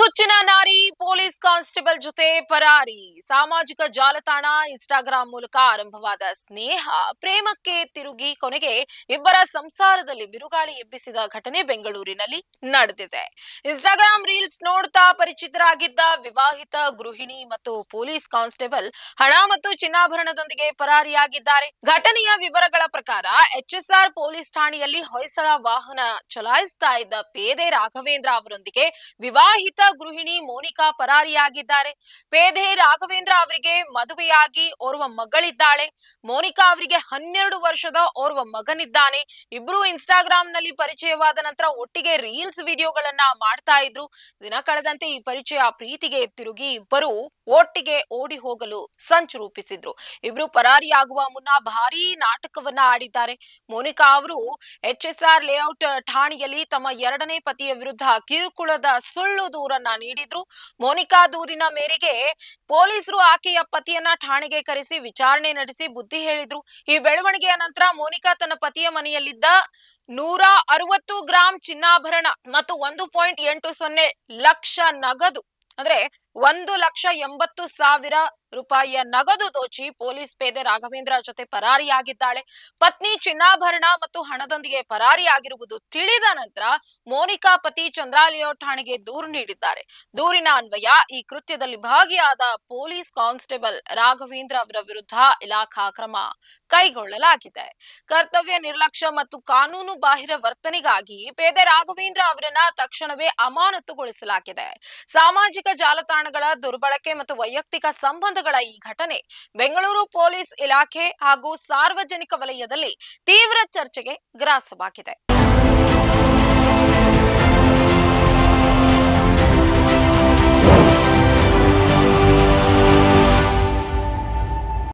ಹುಚ್ಚಿನ ನಾರಿ police constable ಜೊತೆ ಪರಾರಿ. ಸಾಮಾಜಿಕ ಜಾಲತಾಣ ಇನ್ಸ್ಟಾಗ್ರಾಂ ಮೂಲಕ ಆರಂಭವಾದ ಸ್ನೇಹ, ಪ್ರೇಮಕ್ಕೆ ತಿರುಗಿ ಕೊನೆಗೆ ಇಬ್ಬರ ಸಂಸಾರದಲ್ಲಿ ಬಿರುಗಾಳಿ ಎಬ್ಬಿಸಿದ ಘಟನೆ ಬೆಂಗಳೂರಿನಲ್ಲಿ ನಡೆದಿದೆ. ಇನ್ಸ್ಟಾಗ್ರಾಂ ರೀಲ್ಸ್ ನೋಡ್ತಾ ಪರಿಚಿತರಾಗಿದ್ದ ವಿವಾಹಿತ ಗೃಹಿಣಿ ಮತ್ತು ಪೊಲೀಸ್ ಕಾನ್ಸ್ಟೇಬಲ್ ಹಣ ಮತ್ತು ಚಿನ್ನಾಭರಣದೊಂದಿಗೆ ಪರಾರಿಯಾಗಿದ್ದಾರೆ. ಘಟನೆಯ ವಿವರಗಳ ಪ್ರಕಾರ, ಎಚ್ಎಸ್ಆರ್ ಪೊಲೀಸ್ ಠಾಣೆಯಲ್ಲಿ ಹೊಯ್ಸಳ ವಾಹನ ಚಲಾಯಿಸ್ತಾ ಇದ್ದ ಪೇದೆ ರಾಘವೇಂದ್ರ ಅವರೊಂದಿಗೆ ವಿವಾಹಿತ ಗೃಹಿಣಿ ಮೋನಿಕಾ ಪರಾರಿಯಾಗಿದ್ದಾರೆ. ಪೇದೆ ರಾಘವೇಂದ್ರ ಅವರಿಗೆ ಮದುವೆಯಾಗಿ ಓರ್ವ ಮಗಳಿದ್ದಾಳೆ. ಮೋನಿಕಾ ಅವರಿಗೆ ಹನ್ನೆರಡು ವರ್ಷದ ಓರ್ವ ಮಗನಿದ್ದಾನೆ. ಇಬ್ರು ಇನ್ಸ್ಟಾಗ್ರಾಮ್ನಲ್ಲಿ ಪರಿಚಯವಾದ ನಂತರ ಒಟ್ಟಿಗೆ ರೀಲ್ಸ್ ವಿಡಿಯೋಗಳನ್ನ ಮಾಡ್ತಾ ಇದ್ರು. ದಿನ ಕಳೆದಂತೆ ಈ ಪರಿಚಯ ಪ್ರೀತಿಗೆ ತಿರುಗಿ ಇಬ್ಬರು ಒಟ್ಟಿಗೆ ಓಡಿ ಹೋಗಲು ಸಂಚು ರೂಪಿಸಿದ್ರು. ಇಬ್ರು ಪರಾರಿಯಾಗುವ ಮುನ್ನ ಭಾರೀ ನಾಟಕವನ್ನ ಆಡಿದ್ದಾರೆ. ಮೋನಿಕಾ ಅವರು ಆರ್ ಲೇಔಟ್ ಠಾಣೆಯಲ್ಲಿ ತಮ್ಮ ಎರಡನೇ ಪತಿಯ ವಿರುದ್ಧ ಕಿರುಕುಳದ ಸುಳ್ಳು ದೂರನ್ನ ನೀಡಿದ್ರು. ಮೋನಿಕಾ ದೂರಿನ ಮೇರೆಗೆ ಪೊಲೀಸರು ಆಕೆಯ ಪತಿಯನ್ನ ಠಾಣೆಗೆ ಕರೆಸಿ ವಿಚಾರಣೆ ನಡೆಸಿ ಬುದ್ಧಿ ಹೇಳಿದ್ರು. ಈ ಬೆಳವಣಿಗೆಯ ನಂತರ ಮೋನಿಕಾ ತನ್ನ ಪತಿಯ ಮನೆಯಲ್ಲಿದ್ದ ನೂರ ಅರವತ್ತು ಗ್ರಾಂ ಚಿನ್ನಾಭರಣ ಮತ್ತು ಒಂದು ಪಾಯಿಂಟ್ ಎಂಟು ಸೊನ್ನೆ ಲಕ್ಷ ನಗದು. ಅಂದ್ರೆ ಒಂದು ಲಕ್ಷ ಎಂಬತ್ತು ಸಾವಿರ ರೂಪಾಯಿಯ ನಗದು ದೋಚಿ ಪೊಲೀಸ್ ಪೇದೆ ರಾಘವೇಂದ್ರ ಜೊತೆ ಪರಾರಿಯಾಗಿದ್ದಾಳೆ. ಪತ್ನಿ ಚಿನ್ನಾಭರಣ ಮತ್ತು ಹಣದೊಂದಿಗೆ ಪರಾರಿಯಾಗಿರುವುದು ತಿಳಿದ ನಂತರ ಮೋನಿಕಾ ಪತಿ ಚಂದ್ರಾಲಿಯೋ ಠಾಣೆಗೆ ದೂರು ನೀಡಿದ್ದಾರೆ. ದೂರಿನ ಅನ್ವಯ ಈ ಕೃತ್ಯದಲ್ಲಿ ಭಾಗಿಯಾದ ಪೊಲೀಸ್ ಕಾನ್ಸ್ಟೇಬಲ್ ರಾಘವೇಂದ್ರ ಅವರ ವಿರುದ್ಧ ಇಲಾಖಾ ಕ್ರಮ ಕೈಗೊಳ್ಳಲಾಗಿದೆ. ಕರ್ತವ್ಯ ನಿರ್ಲಕ್ಷ್ಯ ಮತ್ತು ಕಾನೂನು ಬಾಹಿರ ವರ್ತನೆಗಾಗಿ ಪೇದೆ ರಾಘವೇಂದ್ರ ಅವರನ್ನ ತಕ್ಷಣವೇ ಅಮಾನತುಗೊಳಿಸಲಾಗಿದೆ. ಸಾಮಾಜಿಕ ಜಾಲತಾಣಗಳ ದುರ್ಬಳಕೆ ಮತ್ತು ವೈಯಕ್ತಿಕ ಸಂಬಂಧಗಳ ಈ ಘಟನೆ ಬೆಂಗಳೂರು ಪೊಲೀಸ್ ಇಲಾಖೆ ಹಾಗೂ ಸಾರ್ವಜನಿಕ ವಲಯದಲ್ಲಿ ತೀವ್ರ ಚರ್ಚೆಗೆ ಗ್ರಾಸವಾಗಿದೆ.